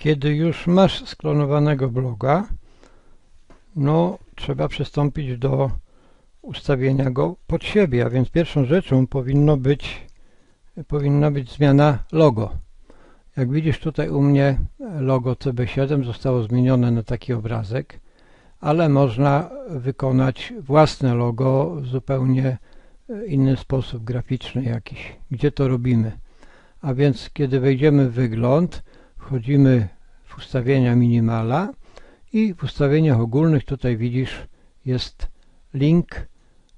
Kiedy już masz sklonowanego bloga, no trzeba przystąpić do ustawienia go pod siebie, a więc pierwszą rzeczą powinno być, powinna być zmiana logo. Jak widzisz tutaj u mnie logo CB7 zostało zmienione na taki obrazek, ale można wykonać własne logo w zupełnie inny sposób graficzny jakiś. Gdzie to robimy? A więc kiedy wejdziemy w wygląd, wchodzimy w ustawienia minimala i w ustawieniach ogólnych tutaj widzisz jest link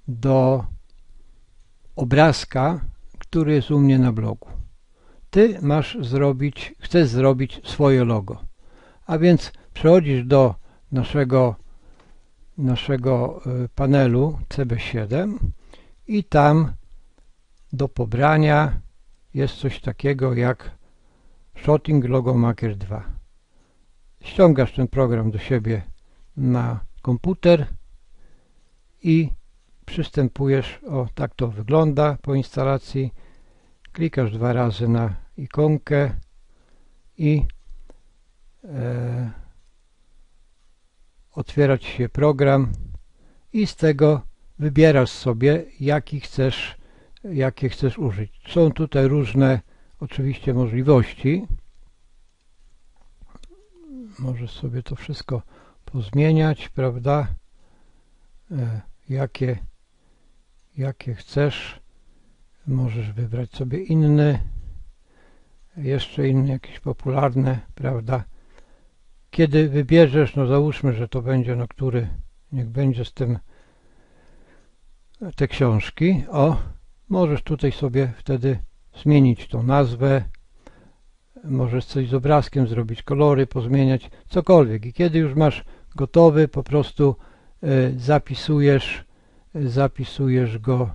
do obrazka, który jest u mnie na blogu. Ty masz zrobić, chcesz zrobić swoje logo. A więc przechodzisz do naszego, naszego y, panelu CB7 i tam do pobrania jest coś takiego jak Shooting Logo Maker 2. Ściągasz ten program do siebie na komputer i przystępujesz, o tak to wygląda po instalacji, klikasz dwa razy na ikonkę i e, otwierać się program i z tego wybierasz sobie jaki chcesz, jakie chcesz użyć. Są tutaj różne oczywiście możliwości. Możesz sobie to wszystko pozmieniać, prawda? E, jakie, jakie chcesz. Możesz wybrać sobie inny, jeszcze inne jakieś popularne, prawda? Kiedy wybierzesz, no załóżmy, że to będzie, no który, niech będzie z tym te książki. O, możesz tutaj sobie wtedy zmienić tą nazwę, możesz coś z obrazkiem zrobić, kolory pozmieniać, cokolwiek. I kiedy już masz gotowy, po prostu y, zapisujesz, zapisujesz go,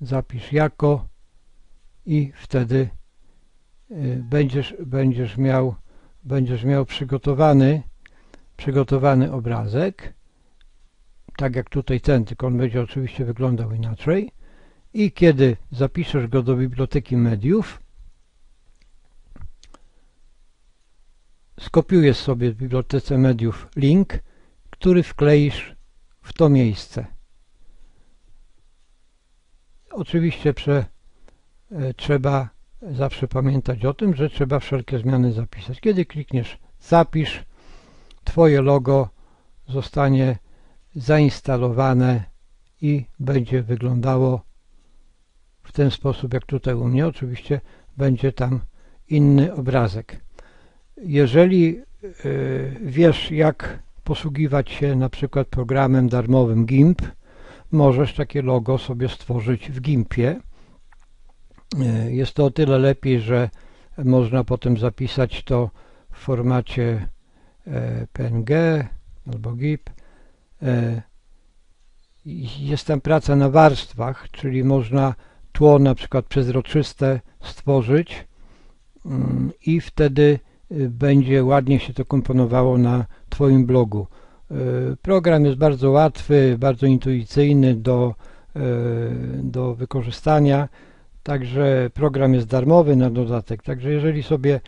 zapisz jako i wtedy y, będziesz, będziesz miał, będziesz miał przygotowany, przygotowany obrazek tak jak tutaj ten, tylko on będzie oczywiście wyglądał inaczej. I kiedy zapiszesz go do biblioteki mediów, skopiujesz sobie w bibliotece mediów link, który wkleisz w to miejsce. Oczywiście prze, e, trzeba zawsze pamiętać o tym, że trzeba wszelkie zmiany zapisać. Kiedy klikniesz zapisz, Twoje logo zostanie zainstalowane i będzie wyglądało w ten sposób jak tutaj u mnie. Oczywiście będzie tam inny obrazek. Jeżeli y, wiesz jak posługiwać się na przykład programem darmowym GIMP, możesz takie logo sobie stworzyć w GIMPie. Y, jest to o tyle lepiej, że można potem zapisać to w formacie y, PNG albo GIP E, jest tam praca na warstwach, czyli można tło na przykład przezroczyste stworzyć mm, i wtedy y, będzie ładnie się to komponowało na Twoim blogu. E, program jest bardzo łatwy, bardzo intuicyjny do, e, do wykorzystania, także program jest darmowy na dodatek, także jeżeli sobie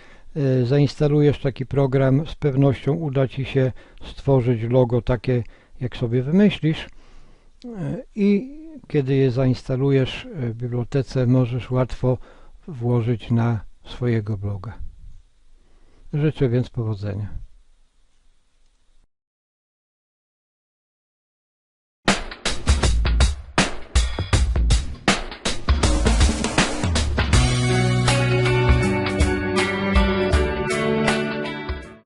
zainstalujesz taki program, z pewnością uda Ci się stworzyć logo takie jak sobie wymyślisz i kiedy je zainstalujesz w bibliotece możesz łatwo włożyć na swojego bloga. Życzę więc powodzenia.